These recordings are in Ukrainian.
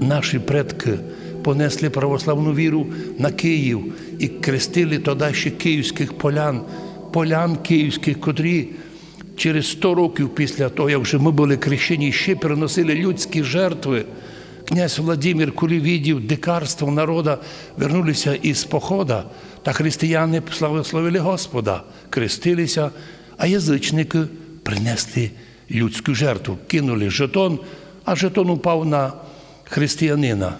Наші предки понесли православну віру на Київ і крестили тоді ще київських полян, полян київських, котрі через 100 років після того, як вже ми були крещені, ще переносили людські жертви. Князь Владимир, коли видів дикарство народа, вернулися із похода, та християни славили Господа, крестилися, а язичники принесли людську жертву, кинули жетон, а жетон упав на християнина.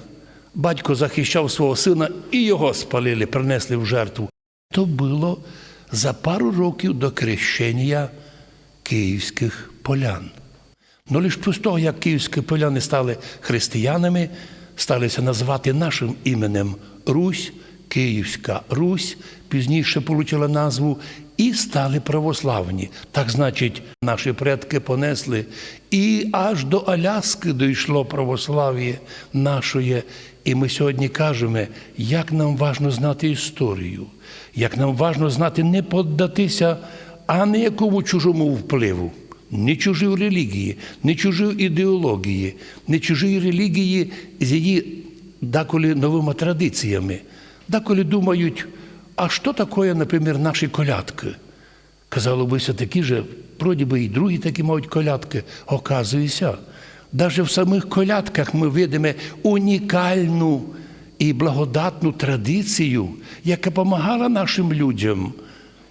Батько захищав свого сина і його спалили, принесли в жертву. То було за пару років до крещення київських полян. Ну лише після того, як київські поляни стали християнами, сталися називати нашим іменем Русь, Київська Русь, пізніше отримала назву і стали православні. Так значить, наші предки понесли і аж до Аляски дійшло православ'я нашої. І ми сьогодні кажемо, як нам важно знати історію, як нам важно знати, не поддатися а не якому чужому впливу. Не чужій релігії, не чужій ідеології, не чужій релігії з її деколи новими традиціями. Деколи думають, а що таке, наприклад, наші колядки? Казало би, такі ж, вроді би і другі такі мають колядки. Оказується, навіть в самих колядках ми видимо унікальну і благодатну традицію, яка допомагала нашим людям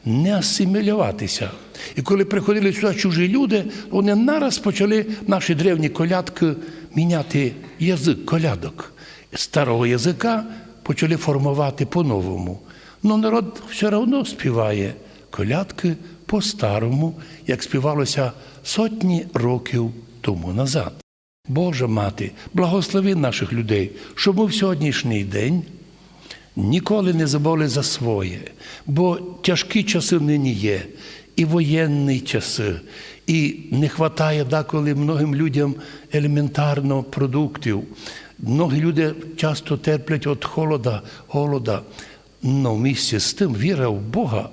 не асимілюватися. І коли приходили сюди чужі люди, вони нараз почали наші древні колядки міняти язик колядок. Старого язика почали формувати по-новому. Ну народ все одно співає колядки по-старому, як співалося сотні років тому назад. Божа мати, благослови наших людей, щоб ми в сьогоднішній день ніколи не забули за своє, бо тяжкі часи нині є, і воєнні часи, і не вистачає деколи многим людям елементарно продуктів. Многі люди часто терплять від холода, голода. Но в місці з тим віра в Бога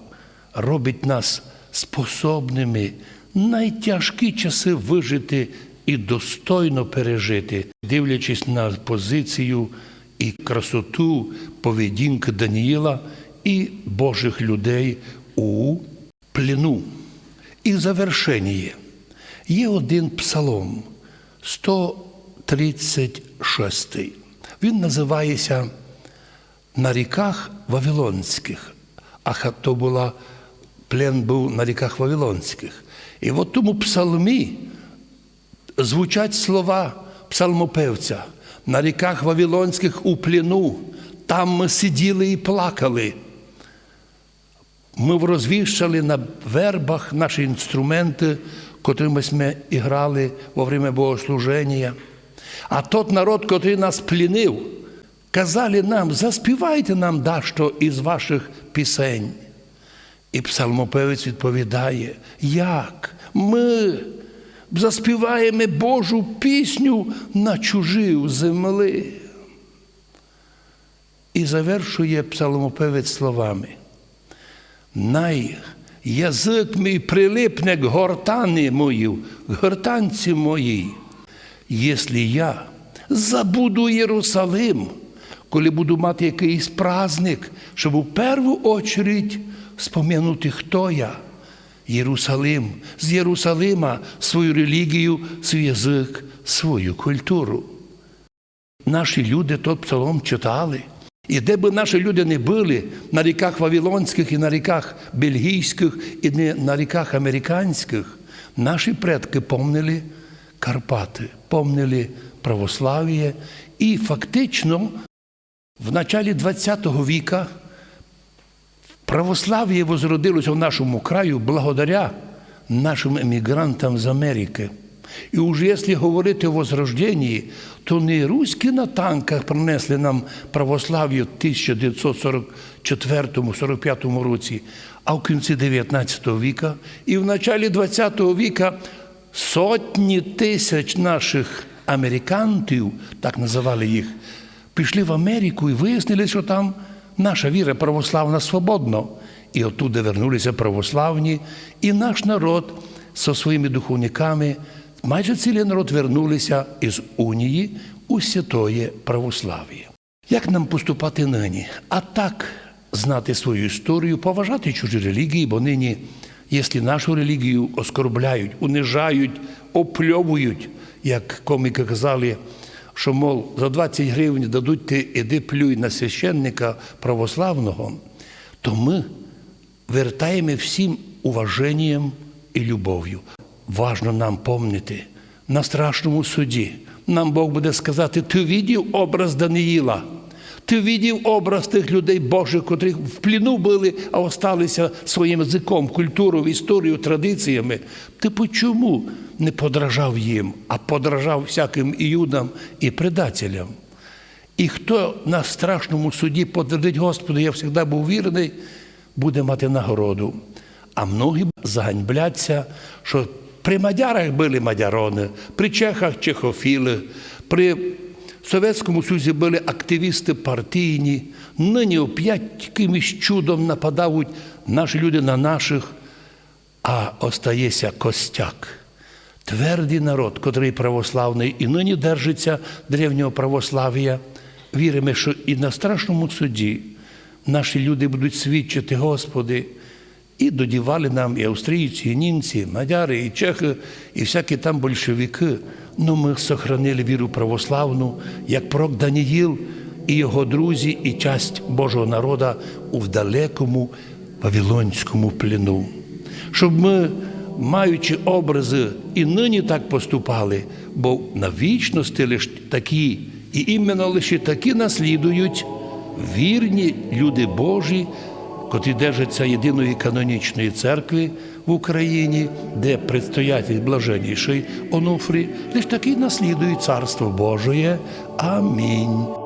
робить нас способними найтяжкі часи вижити і достойно пережити, дивлячись на позицію і красоту поведінки Даніїла і Божих людей у плену. І завершення. Є один псалом 136. Він називається На ріках Вавилонських. А то була плен був на ріках Вавилонських. І в тому псалмі звучать слова псалмопевця. На ріках Вавилонських у плену, там ми сиділи і плакали. Ми розвішали на вербах наші інструменти, котрими ми грали во время богослуження. А тот народ, котрий нас плінив, казали нам, заспівайте нам дещо із ваших пісень. І псалмопевець відповідає, як ми заспіваємо Божу пісню на чужій землі. І завершує псалмопевець словами. Най язик мій прилипне к гортани мою, гортанці моїй, якщо я забуду Єрусалим, коли буду мати якийсь праздник, щоб у першу очередь спом'янути, хто я. Єрусалим, з Єрусалима свою релігію, свій язик, свою культуру. Наші люди тот псалом читали. І де би наші люди не були, на ріках Вавилонських і на ріках бельгійських, і на ріках американських, наші предки помнили Карпати, помнили православ'я. І фактично в началі ХХ віка православ'я возродилося в нашому краю благодаря нашим емігрантам з Америки. І вже якщо говорити о возрожденні, то не руські на танках принесли нам православ'я в 1944-45 році, а в кінці 19 віка і в началі 20 віка сотні тисяч наших американтів, так називали їх, пішли в Америку і вияснили, що там наша віра православна свободна. І оттуда вернулися православні, і наш народ зі своїми духовниками майже цілий народ вернулися із унії, у святоє православ'я. Як нам поступати нині? А так знати свою історію, поважати чужі релігії, бо нині, якщо нашу релігію оскорбляють, унижають, опльовують, як коміки казали, що, мов, за 20 гривень дадуть ти іди плюй на священника православного, то ми вертаємо всім уваженням і любов'ю. Важно нам помнити, на страшному суді нам Бог буде сказати: ти видів образ Даниїла, ти видів образ тих людей Божих, котрих в пліну були, а осталися своїм язиком, культурою, історією, традиціями. Ти почому не подражав їм, а подражав всяким іудам і предателям? І хто на страшному суді подтвердить, Господи, я завжди був вірний, буде мати нагороду. А многі заганьбляться, що при мадярах були мадярони, при чехах чехофіли, при Совєтському Союзі були активісти партійні. Нині опять якимось чудом нападають наші люди на наших, а остається костяк. Твердий народ, котрий православний і нині держиться древнього православ'я, віримо, що і на страшному суді наші люди будуть свідчити, Господи, і додівали нам і австрійці, і німці, і мадяри, і чехи, і всякі там большевики. Ну ми сохранили віру православну, як пророк Даніїл і його друзі, і часть Божого народа у далекому Вавилонському плену. Щоб ми, маючи образи, і нині так поступали, бо на вічності лише такі, і іменно лише такі наслідують вірні люди Божі, котрі держаться єдиної канонічної церкви в Україні, де предстоятель блаженніший Онуфрі, лиш такі наслідують Царство Божоє. Амінь.